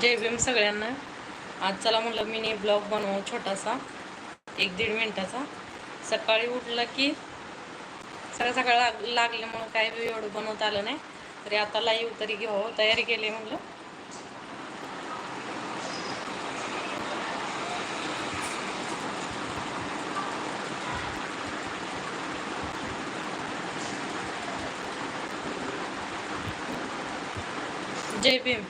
जय भीम सगळ्यांना. आज चला म्हणलं मिनी ब्लॉग बनवू छोटासा एक दीड मिनटाचा. सकाळी उठलं की सगळं सकाळ लाग लागल्यामुळं काय बी एवढं बनवता आलं नाही. तरी आता लाईव्ह तरी घेऊ तयारी केली म्हटलं जय भीम.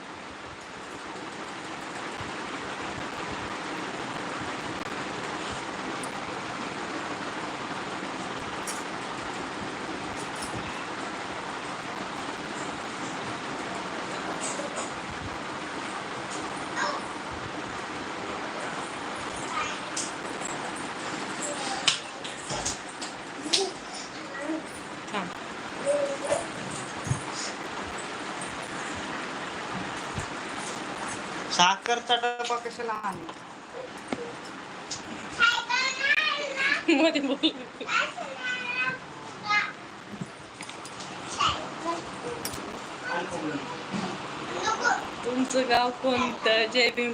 साखरचा डबा कशाला आणला मध्ये बोल. तुमचं गाव कोणतं? जय भीम.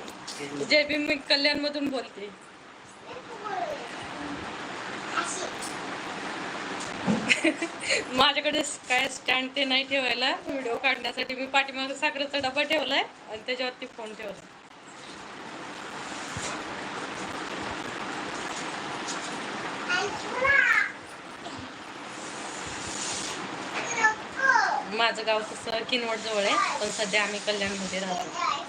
जय भीम मी कल्याण मधून बोलते. माझ्याकडे काय स्टँड ते नाही ठेवायला. व्हिडिओ काढण्यासाठी मी पाठीमागे साखरेचा डबा ठेवलाय आणि त्याच्यावरती फोन ठेवला माझं गाव तसं किनवट जवळ आहे पण सध्या आम्ही कल्याणमध्ये राहतो.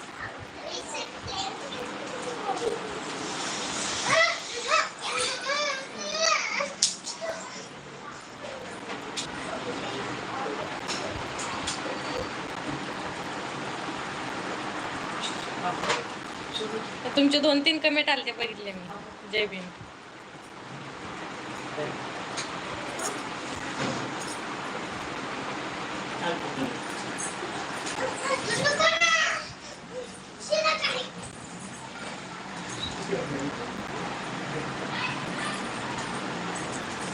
तुमचे दोन तीन कमेंट आले बघितले मी. जय भीम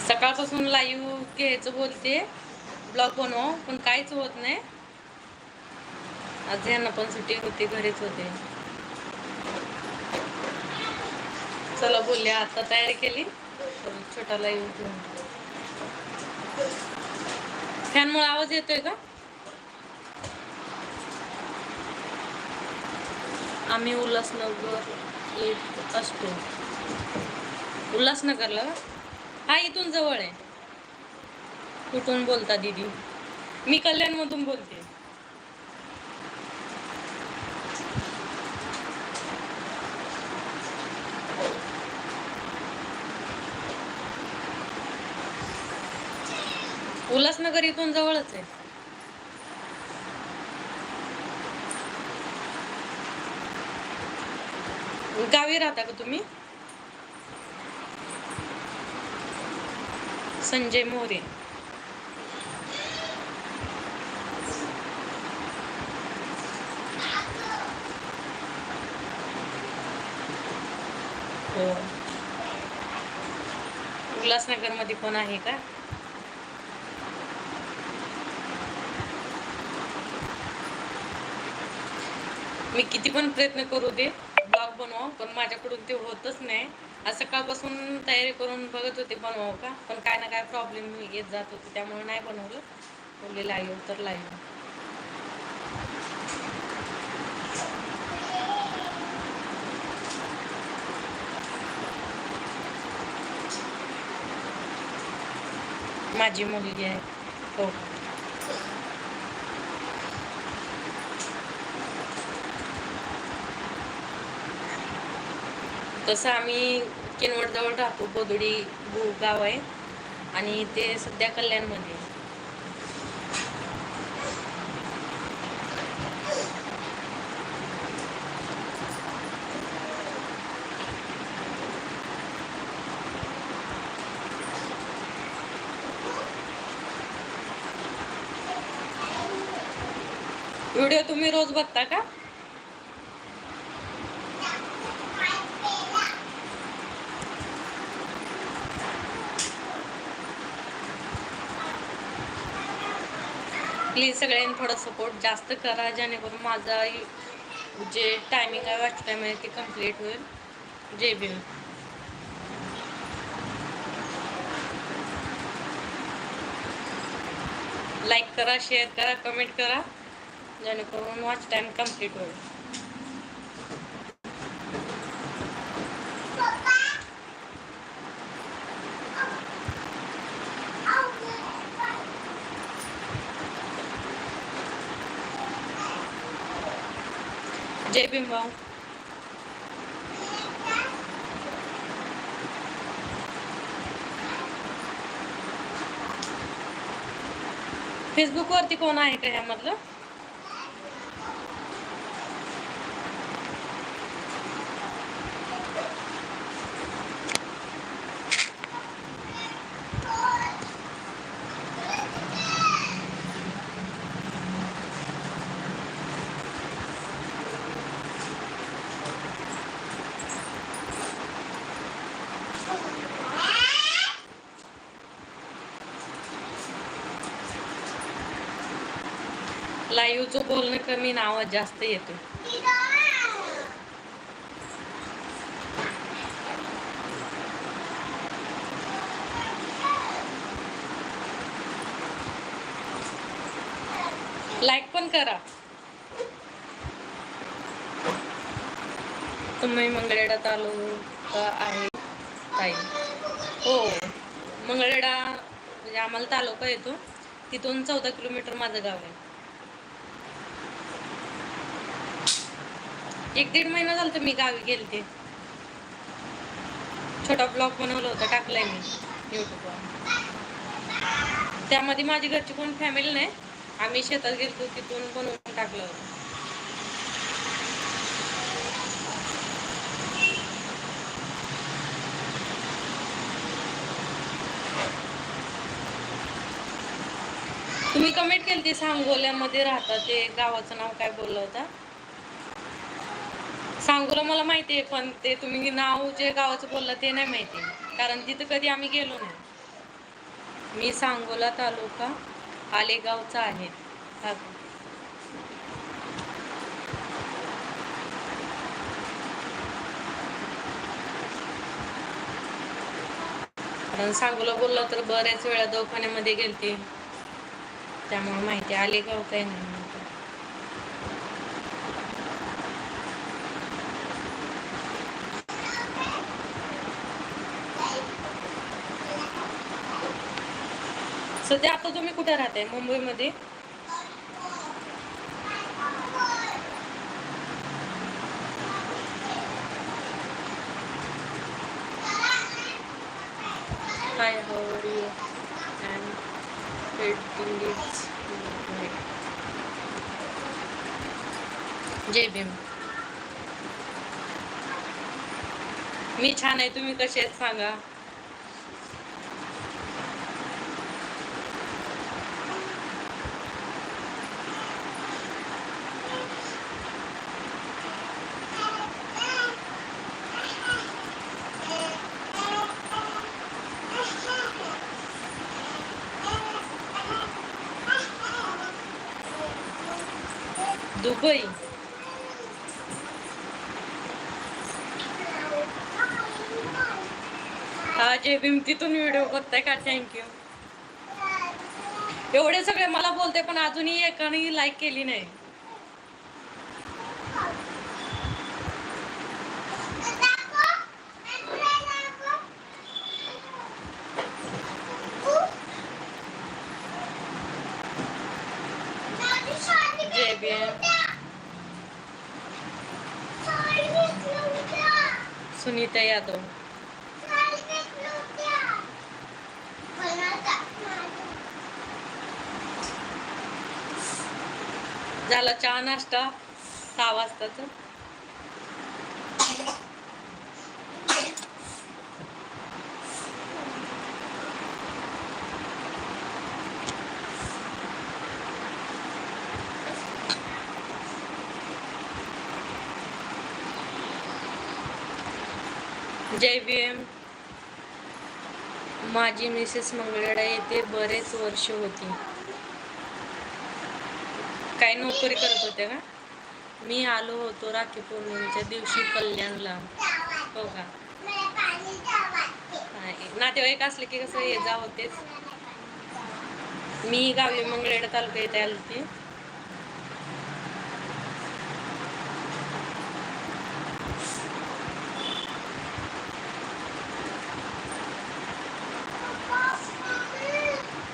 सकाळपासून लाईव्ह घ्यायचं बोलते. ब्लॉग बनव पण काहीच होत नाही. आज यांना पण सुट्टी होती घरीच होते. चला बोलले आता तयारी केली. छोटाला येऊन फॅनमुळे आवाज येतोय का? आम्ही उल्हासनगर येत असतो. उल्हासनगरला हा इथून जवळ आहे. कुठून बोलता दीदी? मी कल्याणमधून बोलते. उल्हासनगर इथून जवळच आहे. गावी राहता का तुम्ही? संजय मोरे. हो. उल्हासनगरमध्ये कोण आहे का? मी किती पण प्रयत्न करू दे ब्लॉग बनवा पण माझ्याकडून ते होतच नाही. आज सकाळपासून तयारी करून बघत होते बनवावं का? पण काय ना काय प्रॉब्लेम येत जात होते त्यामुळे नाही बनवलं. बोलले लाईव्ह तर लाईव्ह. माझी मुलगी आहे. हो. तसं आम्ही किनवटजवळ राहतो बोदुडी गाव आहे. आणि ते सध्या कल्याणमध्ये व्हिडिओ तुम्ही रोज बघता का? प्लीज सगळ्यांनी थोडं सपोर्ट जास्त करा जेणेकरून माझा जे टायमिंग आहे वाच टायमिंग ते कंप्लीट होईल. जे बी लाईक करा शेअर करा कमेंट करा. जेणेकरून वॉच टाइम कंप्लीट होईल जय भीम भाऊ फेसबुक वरती कोण आहे का ह्यामधलं लाईव्हचं बोलणं कमी आणि आवाज जास्त येतो लाईक पण करा. तुम्ही मंगळेडा तालुका आहे? ताई हो. मंगळेडा म्हणजे आम्हाला तालुका येतो. तिथून चौदा किलोमीटर माझं गाव आहे. एक दीड महिना झाला मी गावी गेलते. छोटा ब्लॉग बनवला होता टाकलाय मी युट्यूबवर. त्यामध्ये माझी घरची कोण फॅमिली नाही आम्ही शेतात गेलतो तिथून बनवून टाकलं होतं. तुम्ही कमेंट केली ते सांगोल्यामध्ये राहता ते गावाचं नाव काय बोललं होतं? सांगोला मला माहिती आहे पण ते तुम्ही नाव जे गावाचं बोलला ते नाही माहिती. कारण तिथं कधी आम्ही गेलो नाही. मी सांगोला तालुका आलेगावचा आहे. कारण सांगोला बोलला तर बऱ्याच वेळा दवाखान्यामध्ये गेलते. त्यामुळे माहिती आहे. आलेगाव काही नाही सध्या आता तुम्ही कुठे राहताय मुंबईमध्ये? Reading it. जय भीम. मी छान आहे. तुम्ही कसे आहेत? सांगा दुबई हा जय भीम तिथून व्हिडिओ बघताय का? थँक्यू एवढे सगळे मला बोलते पण अजूनही एकाने लाईक केली नाही. सुनीता यादव. झाला चहा नाश्ता सहा वाजताच. जय भीम. माझी मिसेस मंगळेडा येथे बरेच वर्ष होती. काय नोकरी करत होते का? मी आलो होतो राखी पौर्णिमेच्या दिवशी कल्याणला. हो का? नातेवाईक असले की कसं ये जा होतेच मी गावी मंगळवेढा तालुका येथे आली होती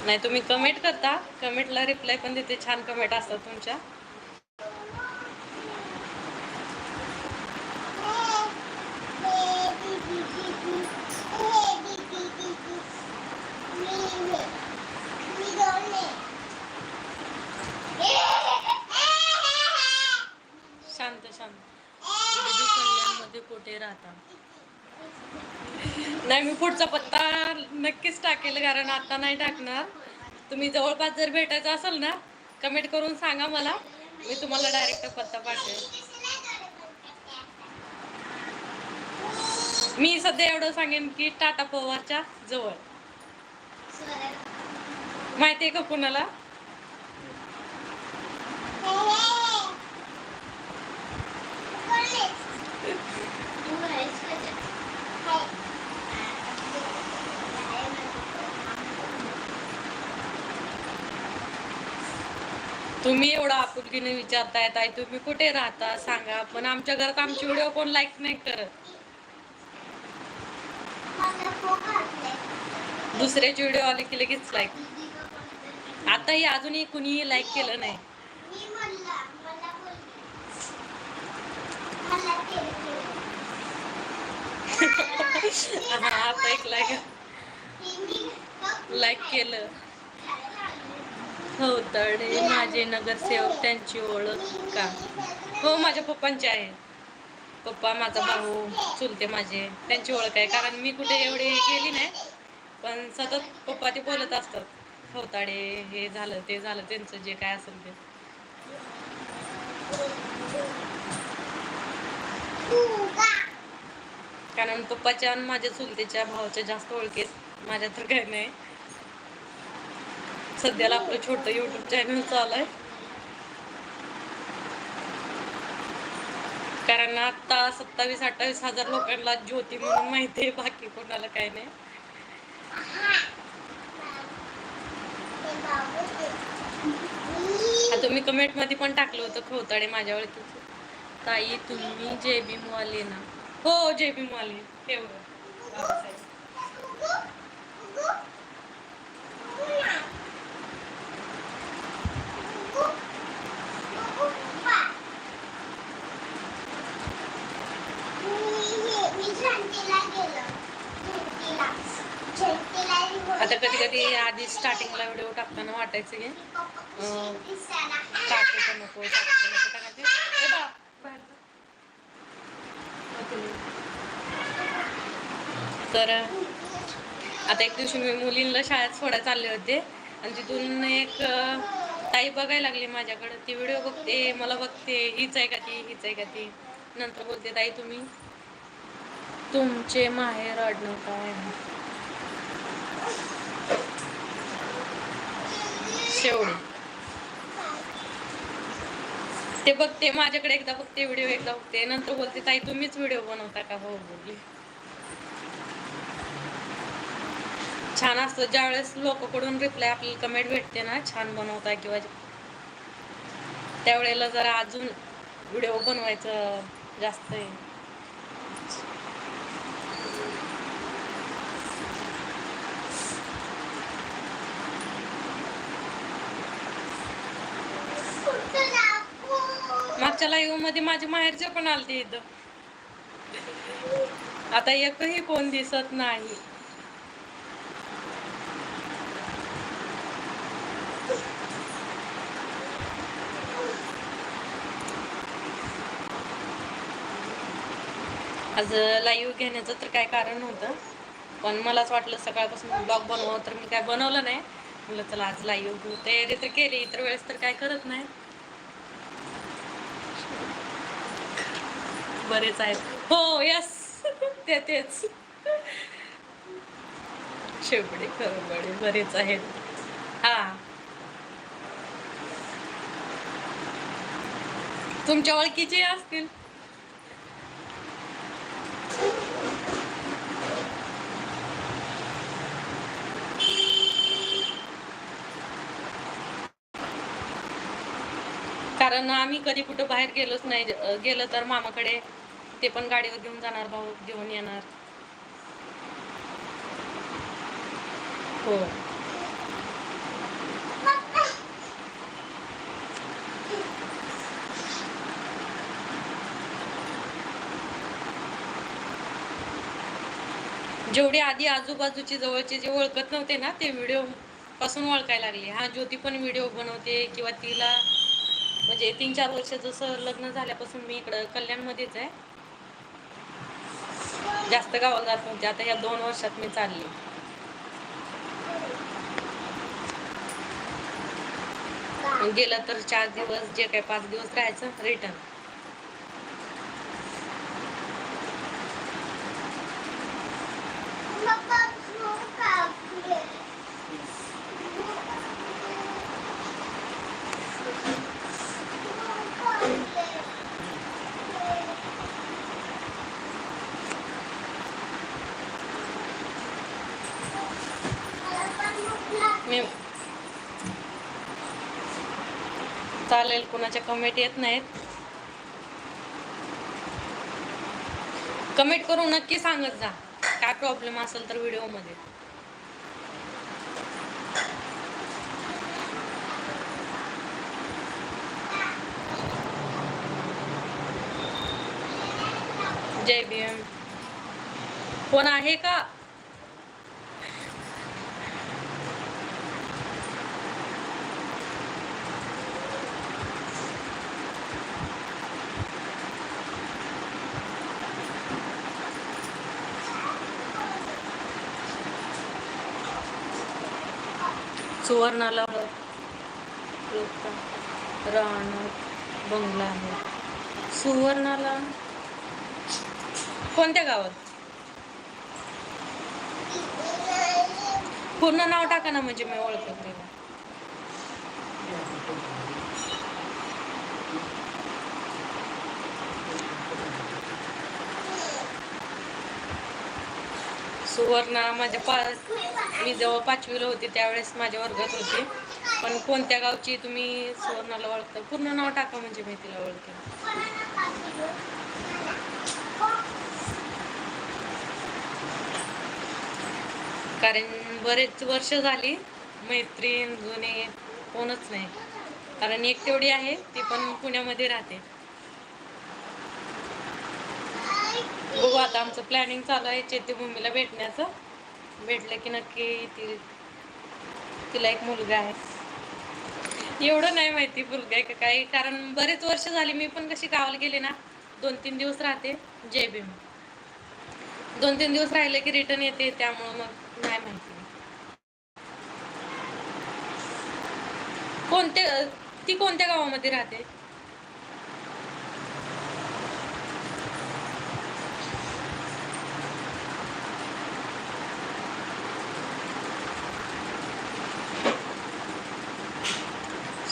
नाही तुम्ही कमेंट करता. कमेंटला रिप्लाय पण देते. छान कमेंट असतात तुमच्या. शांत शांत. कुठे राहता? नाही मी पुढचा पत्ता नक्कीच टाकेल कारण आता नाही टाकणार. तुम्ही जवळपास जर भेटायचं असेल ना कमेंट करून सांगा मला. मी तुम्हाला डायरेक्ट पत्ता पाठवेल. मी सध्या एवढं सांगेन की टाटा पवारच्या जवळ. माहिती आहे का कुणाला? तुम्ही एवढा आपुलकीने विचारताय ताई. तुम्ही कुठे राहता? सांगा. पण आमच्या घरात आमचे व्हिडिओ कोण लाईक नाही करत. दुसऱ्याचे व्हिडिओ आले की लगेच लाईक आताही अजूनही कुणीही लाईक केलं नाही. आता एक लाईक लाईक केलं. हो तडे माझे नगरसेवक त्यांची ओळख का? हो माझ्या पप्पांची आहे. पप्पा माझा भाऊ चुलते माझे त्यांची ओळख आहे. कारण मी कुठे एवढे गेली नाही पण सतत पप्पा ते बोलत असतात. होताडे हे झालं ते झालं त्यांचं जे काय असेल ते. कारण पप्पाच्या आणि माझ्या चुलतेच्या भावाच्या जास्त ओळखीत. माझ्या तर काही नाही. सध्याला आपलं छोटं युट्यूब चॅनल चालू आहे कारण आता सत्तावीस अठ्ठावीस हजार लोकांना ज्योती म्हणून माहिती आहे बाकी कोणाला काही नाही. तुम्ही कमेंटमध्ये पण टाकलं होतं खोताडे माझ्या ओळखीचे. ताई तुम्ही जे भीम वाले ना हो जे बी वाले हे आता कधी कधी आधी स्टार्टिंगला व्हिडिओ टाकताना वाटायचं की टाकायचं नको टाकायचं नको टाकायचं. तर आता एक दिवशी मी मुलींना शाळेत सोडा चालले होते. आणि तिथून एक ताई बघायला लागली माझ्याकडे. ती व्हिडिओ बघते मला बघते हीच आहे का ती हीच आहे का ती. नंतर बोलते ताई तुम्ही तुमचे माहेर आडनाव काय आहे?" शेवडी ते बघते माझ्याकडे एकदा बघते व्हिडिओ एकदा बघते नंतर बोलते ताई तुम्हीच व्हिडिओ बनवता का? हो बोलली. छान असतं. ज्यावेळेस लोकांकडून रिप्लाय आपल्याला कमेंट भेटते ना छान बनवता किंवा त्यावेळेला जरा अजून व्हिडिओ बनवायचं जास्त आहे. मागच्या लाईव्हमध्ये माझे माहेरचे पण आलते इथं. आता एकही कोण दिसत नाही. आज लाईव्ह घेण्याचं तर काय कारण होतं पण मलाच वाटलं सकाळपासून ब्लॉग बनवावं तर मी काय बनवलं नाही. म्हटलं चला आज लाईव्ह घेऊ तयारी तर केली इतर वेळेस तर काय करत नाही. बरेच आहेत. हो यस ते तेच. शेवडे खरबडे म्हणजे बरेच आहेत. हा. तुमच्या ओळखीचे असतील. कारण आम्ही कधी कुठं बाहेर गेलोच नाही. गेलं तर मामाकडे ते पण गाडीवर घेऊन जाणार भाऊ घेऊन येणार. हो. जेवढे आधी आजूबाजूचे जवळचे जे ओळखत नव्हते ना ते व्हिडिओ पासून ओळखायला लागले. हा ज्योती पण व्हिडिओ बनवते किंवा तिला म्हणजे तीन चार वर्ष जसं लग्न झाल्यापासून मी इकडं कल्याणमध्येच आहे. जास्त गावाला जात नव्हते. आता या दोन वर्षात मी चालली. गेलं तर चार दिवस जे काय पाच दिवस राहायचं रिटर्न मी चालेल कुणाच्या कमेंट येत नाहीत. कमेंट करून नक्की सांगत जा. काय प्रॉब्लेम असेल तर व्हिडिओमध्ये जय भीम. कोण आहे का? सुवर्णाला हो. राहणार बंगला आहे. सुवर्णाला कोणत्या गावात? पूर्ण नाव टाका ना म्हणजे मी ओळखत नाही. सुवर्णा माझ्या पा मी जेव्हा पाचवीला होते त्यावेळेस माझ्या वर्गात होते. पण कोणत्या गावची तुम्ही सुवर्णाला ओळखता? पूर्ण नाव टाका म्हणजे मी तिला ओळखेन कारण बरेच वर्ष झाली मैत्रीण जुने कोणच नाही. कारण एक तेवढी आहे ती पण पुण्यामध्ये राहते. बघू आता आमचं प्लॅनिंग चालू आहे चैत्यभूमीला भेटण्याचं. भेटलं की नक्की ती तिला एक मुलगा आहे. एवढं नाही माहिती मुलगा आहे का काय कारण बरेच वर्ष झाली मी पण कशी गावाला गेले ना दोन तीन दिवस राहते जे भीम दोन तीन दिवस राहिले की रिटर्न येते त्यामुळं मग नाही माहिती. कोणत्या ती कोणत्या गावामध्ये राहते?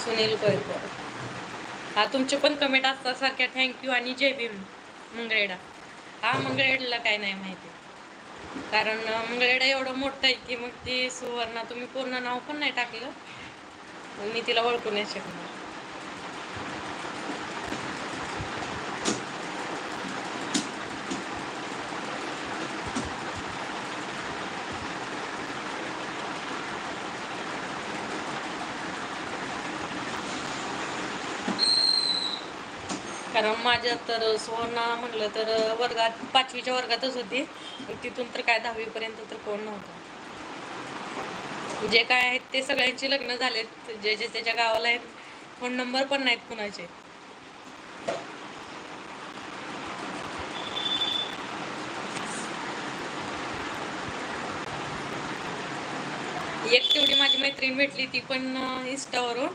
सुनील गोयकर हा तुमचे पण कमेंट असतात सारख्या थँक्यू आणि जय भीम मंगळेडा हा मंगळेडला काय नाही माहिती. कारण मंगळेडा एवढं मोठं आहे की मग ती सुवर्णा तुम्ही पूर्ण नाव पण नाही टाकलं. मग मी तिला ओळखू नाही शकणार. कारण माझ्या तर सुवर्णा म्हटलं तर वर्गात पाचवीच्या वर्गातच होती. तिथून तर काय दहावीपर्यंत तर कोण नव्हतं. जे काय आहेत ते सगळ्यांचे लग्न झालेत. जे जे त्याच्या गावाला आहेत फोन नंबर पण नाहीत कुणाचे. एक तेवढी माझी मैत्रीण भेटली ती पण इंस्टावरून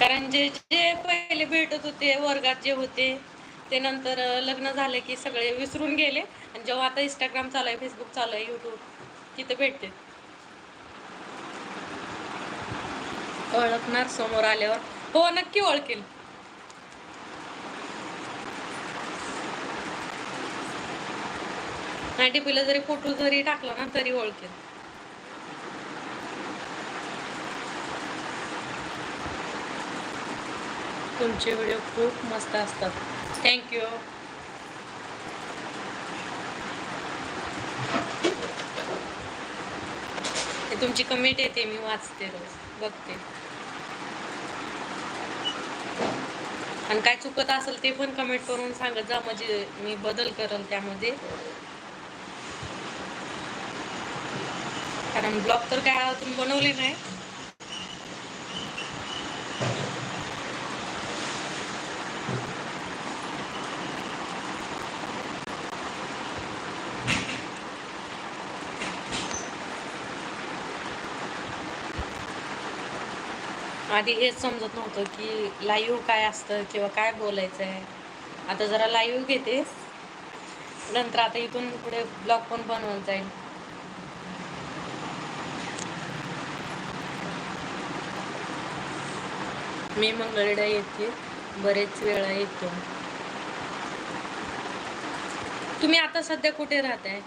कारण जे जे पहिले भेटत होते वर्गात जे होते ते नंतर लग्न झाले की सगळे विसरून गेले. आणि जेव्हा आता इंस्टाग्राम चालू आहे फेसबुक चालू आहे यूट्यूब तिथं भेटते. ओळखणार समोर आल्यावर. हो नक्की ओळखेल. नाईन्टी पीला जरी फोटो जरी टाकला ना तरी ओळखेल. तुमचे व्हिडिओ खूप मस्त असतात. थँक्यू तुमची कमेंट येते मी वाचते रोज बघते. आणि काय चुकत असेल ते पण कमेंट करून सांगत जा म्हणजे मी बदल करल त्यामध्ये. कारण ब्लॉग तर काय तुम्ही बनवले नाही. आधी हेच समजत नव्हतं की लाईव्ह काय असतं किंवा काय बोलायचं आहे आता जरा लाईव्ह घेते. नंतर आता इथून पुढे ब्लॉग पण बनवत जाईल. मी मंगळवेढा येते. बरेच वेळा येतो. तुम्ही आता सध्या कुठे राहताय?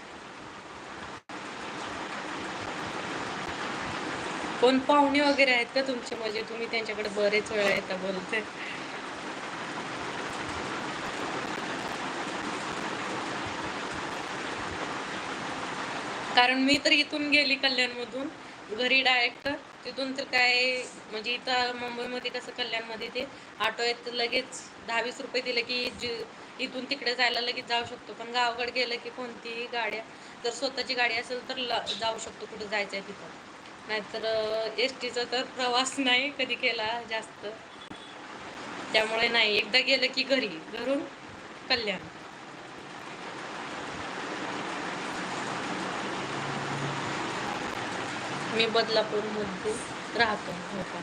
कोण पाहुणे वगैरे आहेत का तुमचे? म्हणजे तुम्ही त्यांच्याकडे बरेच वेळ आहेत बोलते कारण मी तर इथून गेली कल्याणमधून. घरी डायरेक्ट तिथून तर काय म्हणजे इथं मुंबईमध्ये कसं कल्याणमध्ये ते ऑटो आहेत लगेच दहा वीस रुपये दिले की जी इथून तिकडे जायला लगेच जाऊ शकतो. पण गावाकडे गेलं की कोणतीही गाड्या जर स्वतःची गाडी असेल तर ल- जाऊ शकतो कुठं जायचं आहे तिथं. नाहीतर एस टीचा तर प्रवास नाही कधी केला जास्त. त्यामुळे नाही. एकदा गेलं की घरी घरून कल्याण. मी बदलापूरमध्ये राहतो. हो का?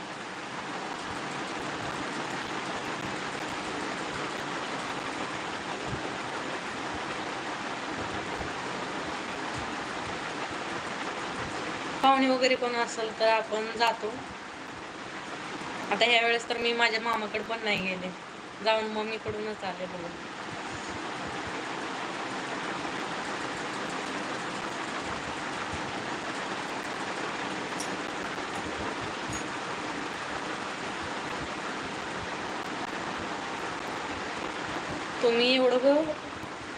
पाहुणे वगैरे कोण असेल तर आपण जातो. आता ह्या वेळेस तर मी माझ्या मामाकडे पण नाही गेले. जाऊन मम्मीकडूनच आले बघून तुम्ही एवढं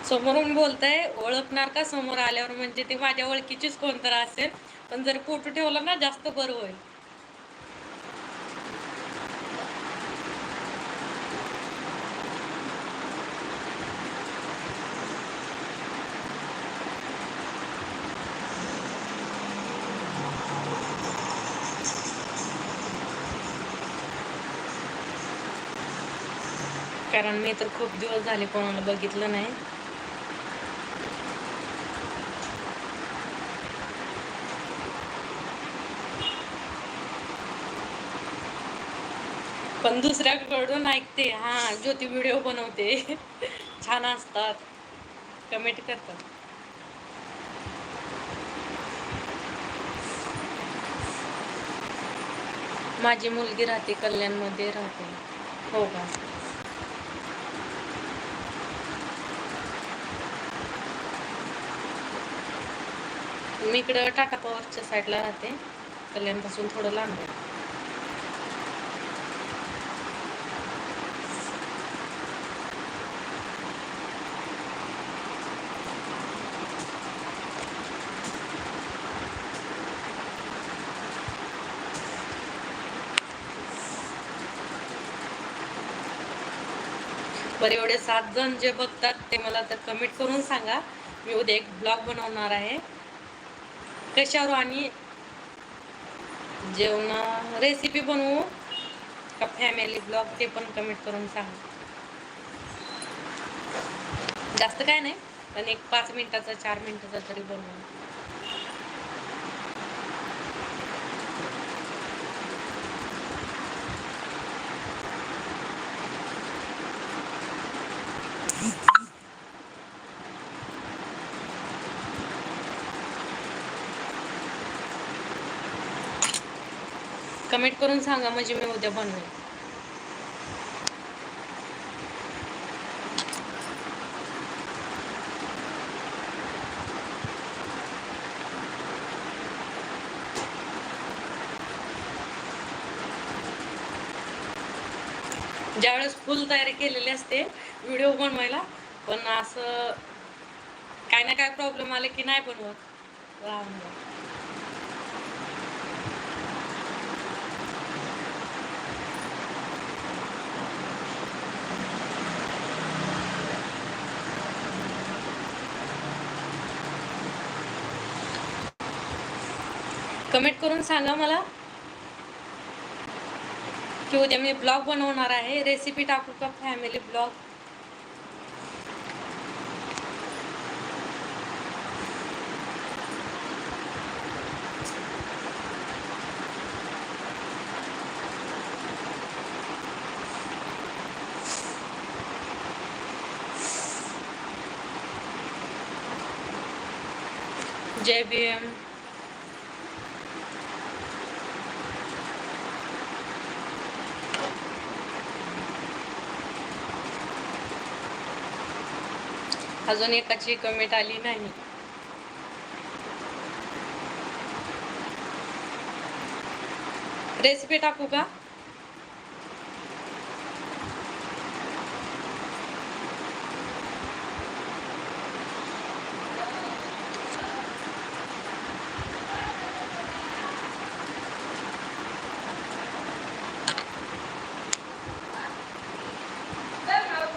समोरून बोलताय ओळखणार का समोर आल्यावर? म्हणजे ते माझ्या ओळखीचीच कोणतर असेल. पण जर फोटो ठेवलं ना जास्त बरं होईल. कारण मी तर खूप दिवस झाले कोणाला बघितलं नाही. पण दुसऱ्याकडून ऐकते. हा ज्योती व्हिडिओ बनवते. छान असतात. कमेंट करतात. माझी मुलगी राहते कल्याणमध्ये राहते. हो का? मी इकडं टाटा पॉवरच्या साईडला राहते. कल्याणपासून थोडं लांब आहे बरं एवढे सात जण जे बघतात ते मला तर कमेंट करून सांगा. मी उद्या एक ब्लॉग बनवणार आहे. कशावर आणि जेवण रेसिपी बनवू का फॅमिली ब्लॉग ते पण कमेंट करून सांगा. जास्त काय नाही पण एक पाच मिनिटाचा चार मिनिटाचा तरी बनवू. कमेंट करून सांगा म्हणजे मी उद्या बनवेन. ज्यावेळेस फुल तयारी केलेली असते व्हिडिओ बनवायला पण असं काय ना काय प्रॉब्लेम आले की नाही बनवत. राहून. कमेंट करून सांगा मला की उद्या मी ब्लॉग बनवणार आहे. रेसिपी टाकू का? फॅमिली ब्लॉग जय भीम अजून एकाची कमेंट आली नाही. रेसिपी टाकू का?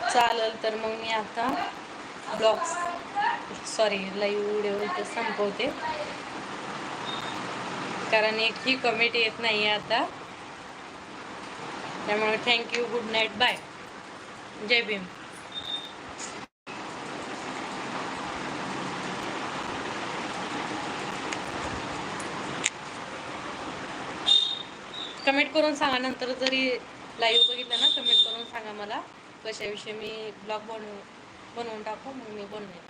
चालेल तर मग मी आता ब्लॉग्स. सॉरी लाईव्ह व्हिडिओ संपवते. कारण एकही कमेंट येत नाही आहे आता. त्यामुळे thank you good night bye Jai Bhim. Comment करून सांगा नंतर जरी लाईव्ह बघितलं ना कमेंट करून सांगा मला कशाविषयी मी ब्लॉग बनवू. बनवून टाकू मग मी बनवेन